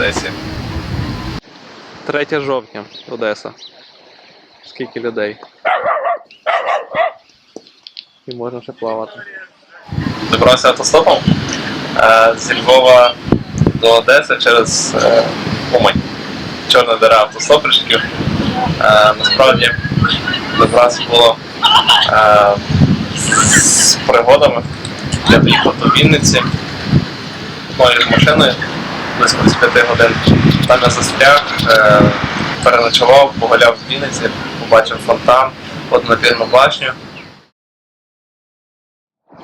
Одесі. 3 жовтня, Одеса. Скільки людей. І можна ще плавати. Добрався автостопом е, зі Львова до Одеси через е, Умань. Чорна дира автостопричків. Е, насправді добрався було з пригодами. Я доїхав до Вінниці моєю машиною близько 5 годин. Там я застряг, е, переночував, погуляв в Вінниці, побачив фонтан, однопірну башню.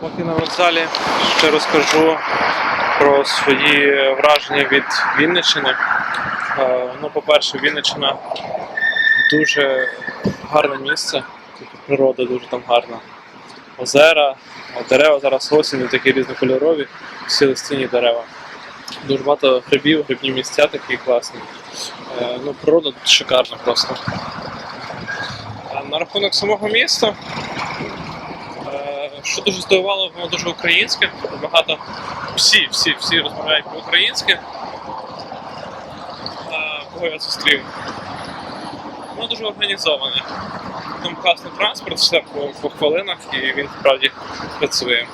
Поки на вокзалі ще розкажу про свої враження від Вінниччини. Е, Ну, по-перше, Вінниччина дуже гарне місце, природа дуже там гарна. Озера, дерева зараз осінь, такі різнокольорові, всі листяні дерева. Дуже багато грибів, грибні місця такі класні. Е, Ну, природа тут шикарна просто. А на рахунок самого міста, Е, Що дуже здивувало, воно дуже українське. Багато всі, всі, всі розмовляють по-українськи. Е, Кого я зустрів. Воно дуже організоване. Там класний транспорт, все по, по хвилинах, і він справді працює.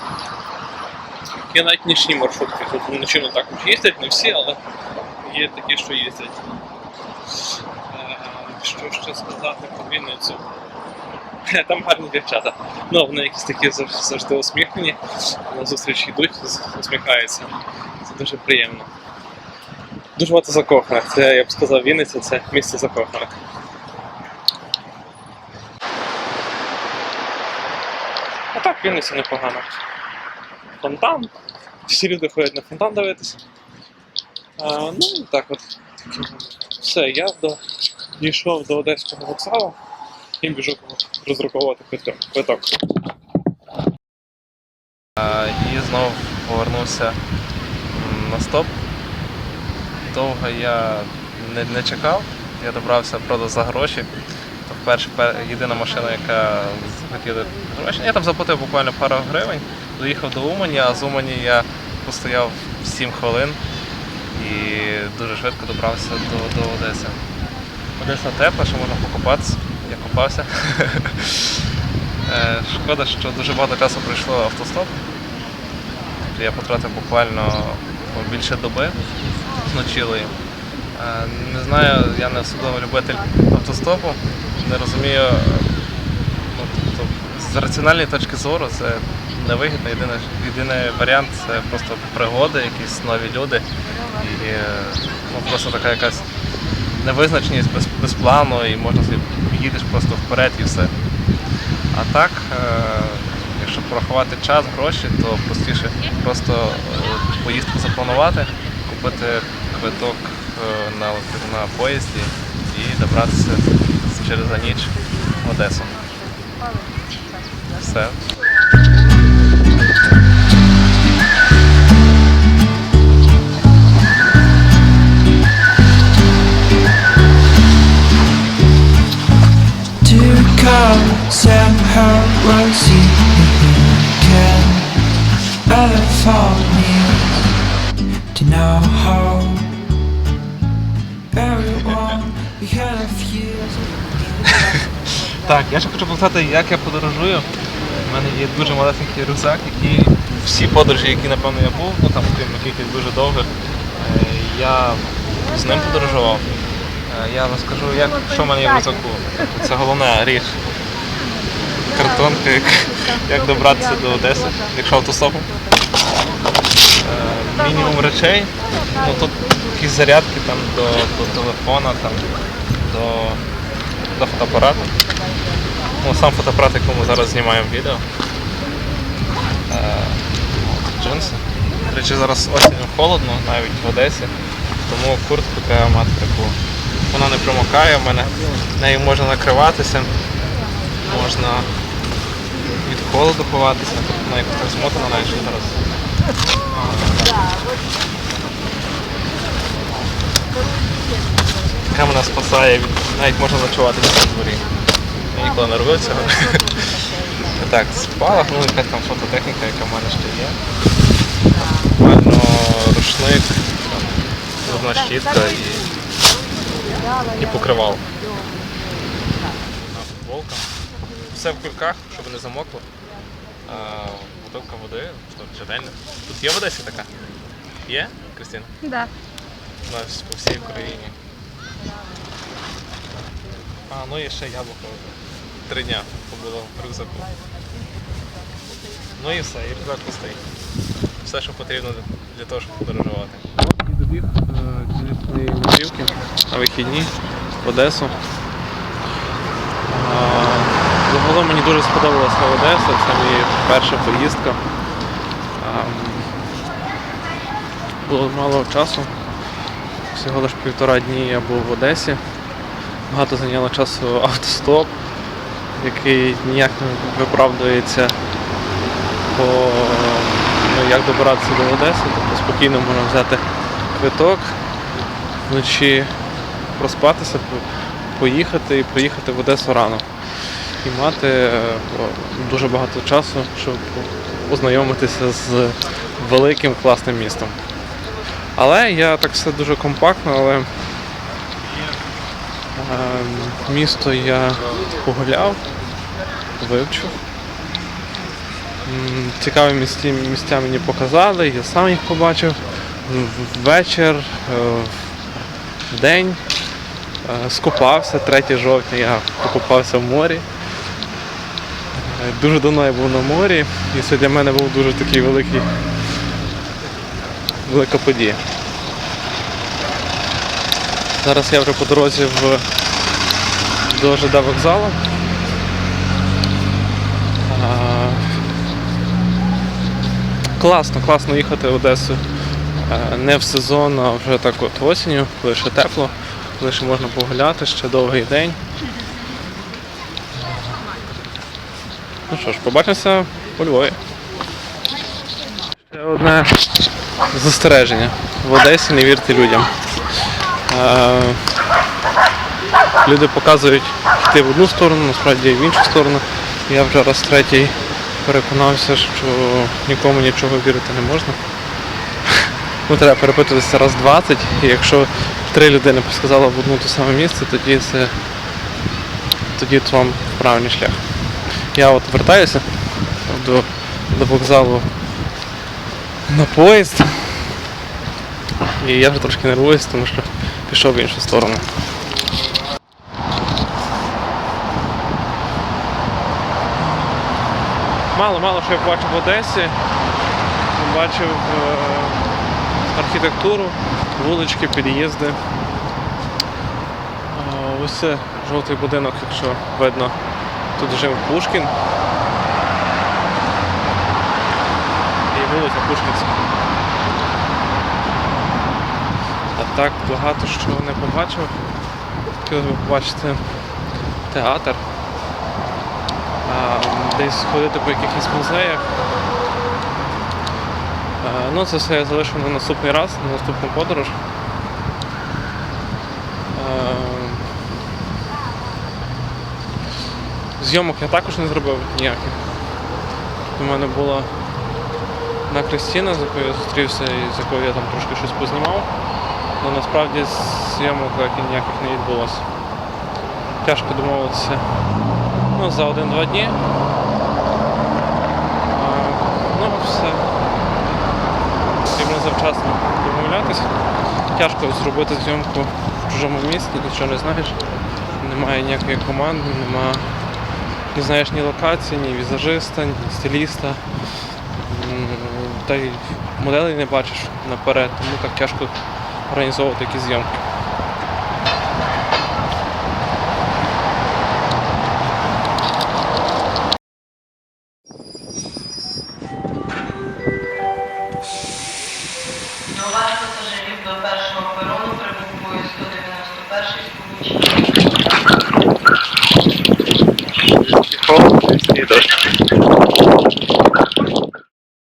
Є навіть нічні маршрутки. Тут вночі не також їздять, не всі, але є такі, що їздять. Е, Що ще сказати про Вінницю? Там гарні дівчата. Ну, вони якісь такі завжди усміхнені, на зустріч йдуть, усміхаються. Це дуже приємно. Дуже багато закоханих. Це, я б сказав, Вінниця це місце закоханих. А так, Вінниця непогано. Фонтан. Всі люди ходять на фонтан дивитися. А, ну, так от. Все, я до... дійшов до Одеського вокзалу і біжу роздрукувати квиток. квиток. І знову повернувся на стоп. Довго я не, не чекав, я добрався правда за гроші. То вперше пер- єдина машина, яка захотіла гроші. Я там заплатив буквально пару гривень, доїхав до Умані, а з Умані я постояв 7 хвилин і дуже швидко добрався до, до Одеси. Одеса тепла, що можна покупатися. Я купався. Е, Шкода, що дуже багато часу пройшло автостоп. Тобто Я потратив буквально ну, більше доби з ночілою. Е, Не знаю, я не особливо любитель автостопу, не розумію, ну, тобто, з раціональної точки зору це невигідно. Єдиний, єдиний варіант це просто пригоди, якісь нові люди і ну, просто така якась невизначеність без, без плану і можна собі їдеш просто вперед і все. А так, е, якщо порахувати час, гроші, то простіше просто е, поїздку запланувати, купити квиток е, на, на поїзді і добратися через за ніч в Одесу. Все. Так, я ще хочу показати, як я подорожую. У мене є дуже малесенький рюкзак, який всі подорожі, які напевно я був, ну там крім якихось дуже довгих, е, я з ним подорожував. Е, Я розкажу, як, що в мене є в рюкзаку. Це головна річ. Картонка, як, як добратися до Одеси, якщо автостопом. Е, Мінімум речей. Ну тут якісь зарядки там до, до телефона, там, до, до фотоапарату. Ну, сам фотоапарат, якому зараз знімаємо відео. Е, Джинси. До речі, зараз осінь холодно, навіть в Одесі, тому куртку треба мати таку. Вона не промокає в мене, нею можна накриватися, можна від холоду ховатися, вона якось так змотана навіть зараз. Яка мене спасає. Навіть можна ночувати на дворі. Я не робив цього. Так, спалах, ну якась там фототехніка, яка в мене ще є. Буквально рушник, зубна щітка і, і покривало. Футболка. Все в кульках, щоб не замокло. А, бутилка води, що джерельна. Тут є в Одесі така? Є, Кристина? Да. У нас по всій Україні. А, ну і ще яблуко. Три дня побуло в рюкзаку. Ну і все, і рюкзак пустий. Все, що потрібно для того, щоб подорожувати. І добіг до своєї мандрівки на вихідні в Одесу. Загалом мені дуже сподобалася Одеса, це моя перша поїздка. Було мало часу. Всього лише півтора дні я був в Одесі. Багато зайняло часу автостоп, який ніяк не виправдується по ну, як добиратися до Одеси. Тобто спокійно можна взяти квиток, вночі проспатися, поїхати і приїхати в Одесу рано. І мати е, дуже багато часу, щоб ознайомитися з великим класним містом. Але я так все дуже компактно, але місто я погуляв, вивчив. Цікаві місця, місця мені показали, я сам їх побачив. В- Вечір, е, в день. Е, Скупався 3 жовтня, я покупався в морі. Е, Дуже давно я був на морі, і це для мене був дуже такий великий велика подія. Зараз я вже по дорозі в до ЖД вокзалу. Класно, класно їхати в Одесу е, не в сезон, а вже так от осінню, коли ще тепло, коли ще можна погуляти, ще довгий день. Ну що ж, побачимося у Львові. Ще одне застереження. В Одесі не вірте людям. Люди показують йти в одну сторону, насправді в іншу сторону. Я вже раз третій переконався, що нікому нічого вірити не можна. Ну, треба перепитуватися раз 20, і якщо три людини сказали в одну ту саме місце, тоді це тоді це вам правильний шлях. Я от вертаюся до, до вокзалу на поїзд. І я вже трошки нервуюсь, тому що пішов в іншу сторону. Мало, мало що я бачив в Одесі. Бачив е, архітектуру, вулички, під'їзди. Е, Ось це жовтий будинок, якщо видно, тут жив Пушкін. І вулиця Пушкінська. А так багато що не побачив. Хотілося б побачити театр. А, десь ходити по якихось музеях. Ну, це все я залишу на наступний раз, на наступну подорож. Зйомок я також не зробив ніяких. У мене була на Кристіна, з якою я зустрівся і з якою я там трошки щось познімав. Але насправді зйомок ніяких не відбулося. Тяжко домовитися ну, за один-два дні. Все. Потрібно завчасно домовлятися. Тяжко зробити зйомку в чужому місті, нічого не знаєш. Немає ніякої команди, нема, не знаєш ні локації, ні візажиста, ні стиліста. Та й моделей не бачиш наперед, тому так тяжко організовувати якісь зйомки. 191 з Получі. Пішов.